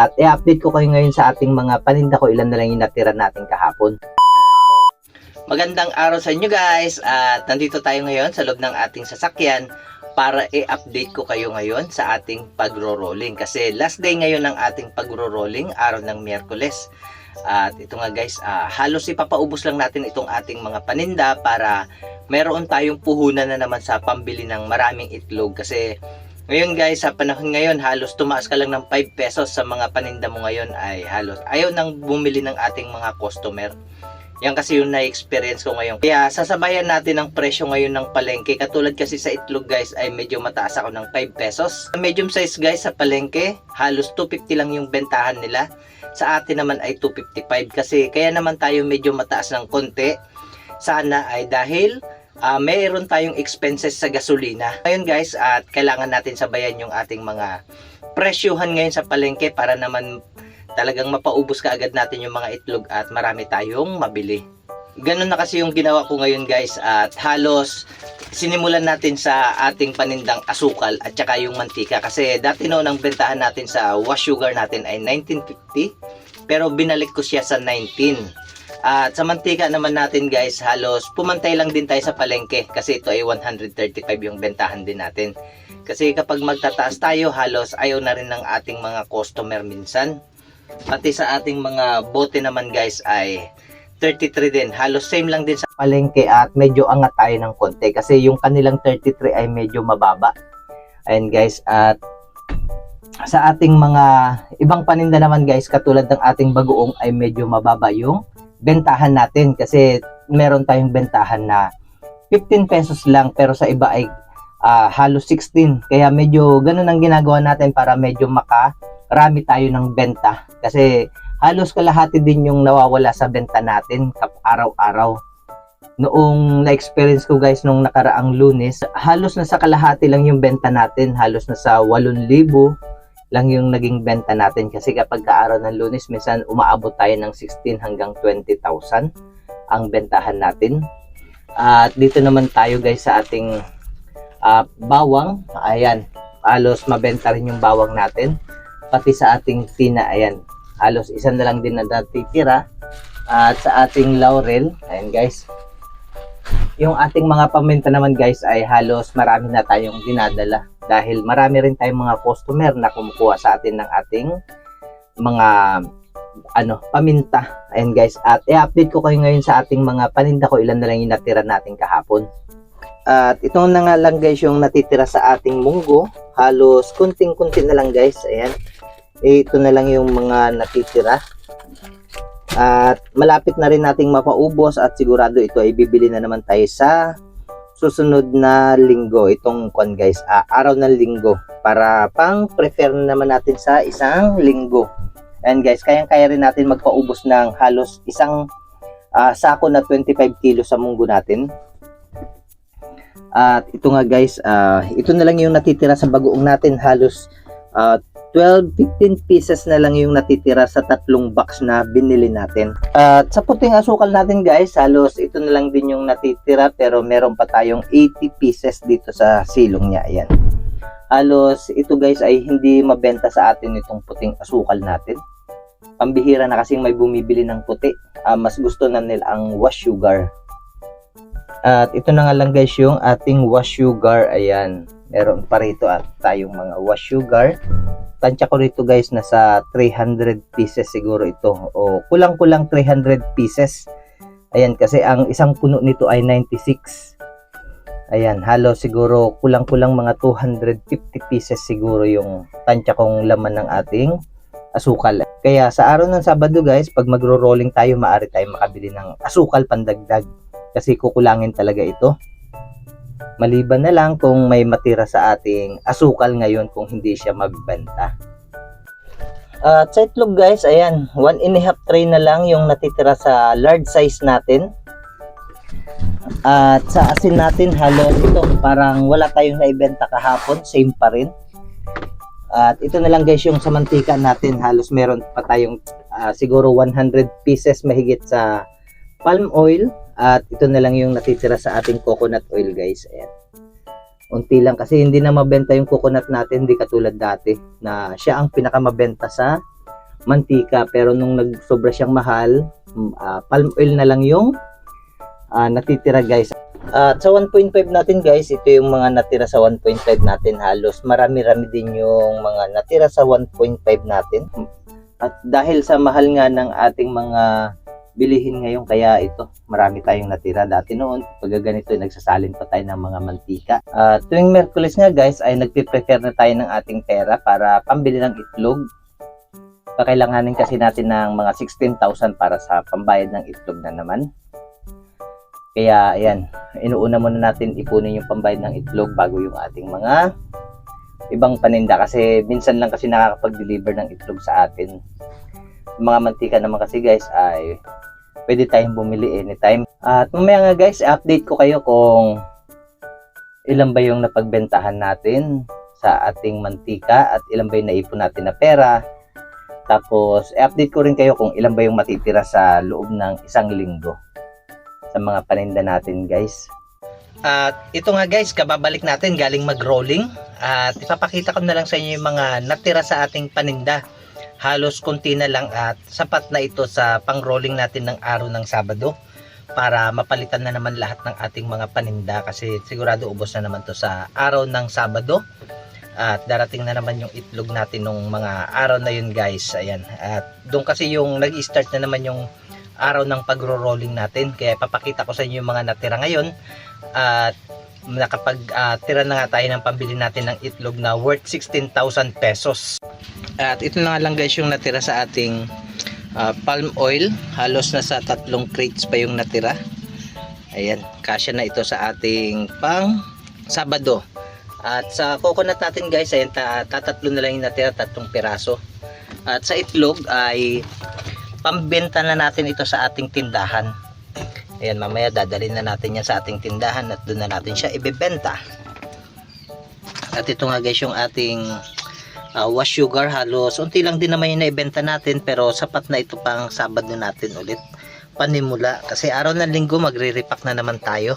At i-update ko kayo ngayon sa ating mga paninda ko. Ilan na lang yung natira natin kahapon. Magandang araw sa inyo guys. At nandito tayo ngayon sa loob ng ating sasakyan para i-update ko kayo ngayon sa ating pagro-rolling. Kasi last day ngayon ng ating pagro-rolling araw ng Miyerkules. At ito nga guys ah, halos ipapaubos lang natin itong ating mga paninda para meron tayong puhunan na naman sa pambili ng maraming itlog. Kasi ngayon guys sa panahon ngayon halos tumaas ka lang ng 5 pesos sa mga paninda mo ngayon ay halos ayaw nang bumili ng ating mga customer yan kasi yung na-experience ko ngayon. Kaya sasabayan natin ang presyo ngayon ng palengke. Katulad kasi sa itlog guys ay medyo mataas ako ng 5 pesos. Medium size guys sa palengke, halos 250 lang yung bentahan nila. Sa atin naman ay 255 kasi kaya naman tayo medyo mataas ng konti. Sana ay dahil ah, mayroon tayong expenses sa gasolina. Ngayon guys, at kailangan natin sabayan yung ating mga presyuhan ngayon sa palengke para naman talagang mapaubos ka agad natin yung mga itlog at marami tayong mabili. Ganun na kasi yung ginawa ko ngayon guys at halos sinimulan natin sa ating panindang asukal at saka yung mantika kasi dati noon ang bentahan natin sa wash sugar natin ay 1950 pero binalik ko siya sa 19 at sa mantika naman natin guys halos pumantay lang din tayo sa palengke kasi ito ay 135 yung bentahan din natin kasi kapag magtataas tayo halos ayaw na rin ng ating mga customer minsan Pati sa ating mga bote naman guys ay 33 din. Halos same lang din sa palengke at medyo angat tayo ng konti kasi yung kanilang 33 ay medyo mababa. Ayan guys at sa ating mga ibang paninda naman guys katulad ng ating bagoong ay medyo mababa yung bentahan natin kasi meron tayong bentahan na 15 pesos lang pero sa iba ay ah, halos 16 kaya medyo ganun ang ginagawa natin para medyo maka rami tayo ng benta. Kasi halos kalahati din yung nawawala sa benta natin kap araw-araw. Noong na-experience ko guys nung nakaraang lunes, halos nasa kalahati lang yung benta natin, halos nasa 8,000 lang yung naging benta natin kasi kapag kaaraw ng lunes, minsan umaabot tayo ng 16 hanggang 20,000 ang bentahan natin. At dito naman tayo guys sa ating ah, bawang. Ayan, halos mabenta rin yung bawang natin pati sa ating tina, ayan, halos isa na lang din na natitira. At sa ating laurel, ayan guys, yung ating mga paminta naman guys ay halos marami na tayong dinadala dahil marami rin tayong mga customer na kumukuha sa atin ng ating mga ano, paminta. Ayan guys, at i-update ko kayo ngayon sa ating mga paninda ko ilan na lang yung natira natin kahapon. At ito na nga lang guys yung natitira sa ating munggo. Halos kunting-kunti na lang guys. Ayan. Ito na lang yung mga natitira. At malapit na rin nating mapaubos at sigurado ito ay bibili na naman tayo sa susunod na linggo. Itong kwan guys, ah, araw ng linggo. Para pang prefer na naman natin sa isang linggo. And guys, kayang-kaya rin natin magpaubos ng halos isang ah, sako na 25 kilo sa munggo natin. At ito nga guys, ah, ito na lang yung natitira sa bagoong natin. Halos ah, 12-15 pieces na lang yung natitira sa tatlong box na binili natin. At sa puting asukal natin guys, halos ito na lang din yung natitira pero meron pa tayong 80 pieces dito sa silong niya. Ayan. Halos ito guys ay hindi mabenta sa atin itong puting asukal natin. Pambihira na kasing may bumibili ng puti. Ah, mas gusto na nila ang wash sugar. At ito na nga lang guys yung ating wash sugar. Ayan. Meron pa rito at tayong mga wash sugar. Tansya ko rito guys, nasa 300 pieces siguro ito. O kulang-kulang 300 pieces. Ayan, kasi ang isang puno nito ay 96. Ayan, halo siguro kulang-kulang mga 250 pieces siguro yung tansya kong laman ng ating asukal. Kaya sa araw ng Sabado guys, pag magro-rolling tayo, maaari tayo makabili ng asukal pandagdag. Kasi kukulangin talaga ito. Maliban na lang kung may matira sa ating asukal ngayon kung hindi siya mabibenta. At sa itlog guys, ayan, one and a half tray na lang yung natitira sa large size natin. At sa asin natin, halos ito, parang wala tayong naibenta kahapon, same pa rin. At ito na lang guys yung sa mantika natin, halos meron pa tayong ah, siguro 100 pieces mahigit sa palm oil. At ito na lang yung natitira sa ating coconut oil guys. Ayan. unti lang kasi hindi na mabenta yung coconut natin, hindi katulad dati na siya ang pinakamabenta sa mantika pero nung nagsobra siyang mahal, ah, palm oil na lang yung ah, natitira guys. At sa 1.5 natin guys, ito yung mga natira sa 1.5 natin halos. Marami-rami din yung mga natira sa 1.5 natin. At dahil sa mahal nga ng ating mga bilihin ngayon kaya ito marami tayong natira. Dati noon pag ganito nagsasalin pa tayo ng mga mantika. At tuwing Merkulis nga guys ay nagpe-prepare na tayo ng ating pera para pambili ng itlog. Kakailanganin kasi natin ng mga 16,000 para sa pambayad ng itlog na naman. Kaya ayan inuuna muna natin ipunin yung pambayad ng itlog bago yung ating mga ibang paninda. Kasi minsan lang kasi nakakapag-deliver ng itlog sa atin mga mantika naman kasi guys ay pwede tayong bumili anytime. At mamaya nga guys, update ko kayo kung ilan ba yung napagbentahan natin sa ating mantika at ilan ba yung naipon natin na pera. Tapos, update ko rin kayo kung ilan ba yung matitira sa loob ng isang linggo sa mga paninda natin guys. At ito nga guys, kababalik natin galing mag-rolling at ipapakita ko na lang sa inyo yung mga natira sa ating paninda halos konti na lang at sapat na ito sa pang-rolling natin ng araw ng Sabado para mapalitan na naman lahat ng ating mga paninda kasi sigurado ubos na naman to sa araw ng Sabado. At darating na naman yung itlog natin nung mga araw na yun guys. Ayan. At doon kasi yung nag-start na naman yung araw ng pagro-rolling natin. Kaya papakita ko sa inyo yung mga natira ngayon. At nakapag ah, na nga tayo ng pambili natin ng itlog na worth 16,000 pesos at ito na lang guys yung natira sa ating ah, palm oil. Halos nasa tatlong crates pa yung natira. Ayan, kasya na ito sa ating pang Sabado. At sa coconut natin guys, ayan, ta tatatlo na lang yung natira, tatlong piraso. At sa itlog ay pambenta na natin ito sa ating tindahan. Ayan, mamaya dadalhin na natin yan sa ating tindahan at doon na natin siya ibebenta. At ito nga guys yung ating uh, wash sugar halos. Unti lang din naman yung naibenta natin pero sapat na ito pang Sabado natin ulit. Panimula. Kasi araw ng linggo magre-repack na naman tayo.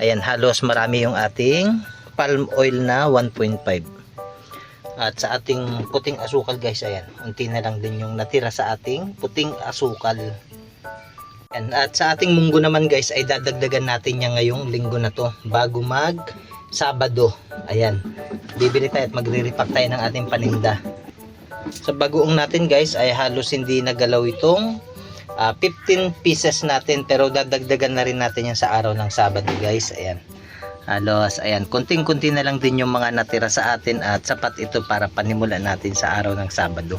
Ayan halos marami yung ating palm oil na 1.5 at sa ating puting asukal guys ayan. Unti na lang din yung natira sa ating puting asukal. Ayan, at sa ating munggo naman guys ay dadagdagan natin niya ngayong linggo na to bago mag Sabado. Ayan. Bibili tayo at magre-repack tayo ng ating paninda. Sa bagoong natin guys ay halos hindi nagalaw itong ah, 15 pieces natin pero dadagdagan na rin natin yan sa araw ng Sabado guys. Ayan. Halos ayan. Kunting-kunti na lang din yung mga natira sa atin at sapat ito para panimula natin sa araw ng Sabado.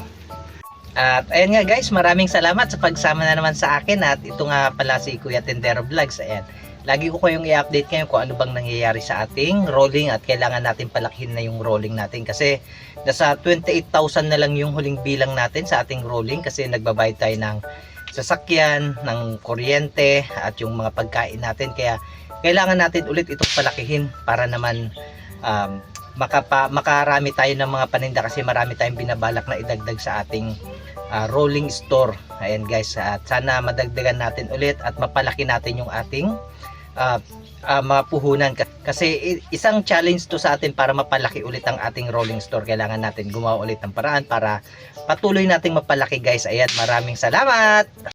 At ayan nga guys maraming salamat sa pagsama na naman sa akin at ito nga pala si Kuya Tendero Vlogs. Ayan lagi ko kayong i-update ngayon kung ano bang nangyayari sa ating rolling at kailangan natin palakihin na yung rolling natin. Kasi nasa 28,000 na lang yung huling bilang natin sa ating rolling kasi nagbabayad tayo ng sasakyan, ng kuryente at yung mga pagkain natin. Kaya kailangan natin ulit itong palakihin para naman um, makapa, makarami tayo ng mga paninda kasi marami tayong binabalak na idagdag sa ating ah, rolling store. Ayan guys at sana madagdagan natin ulit at mapalaki natin yung ating ah, ah, mga puhunan Ka- kasi isang challenge to sa atin para mapalaki ulit ang ating rolling store. Kailangan natin gumawa ulit ng paraan para patuloy nating mapalaki guys. Ayan maraming salamat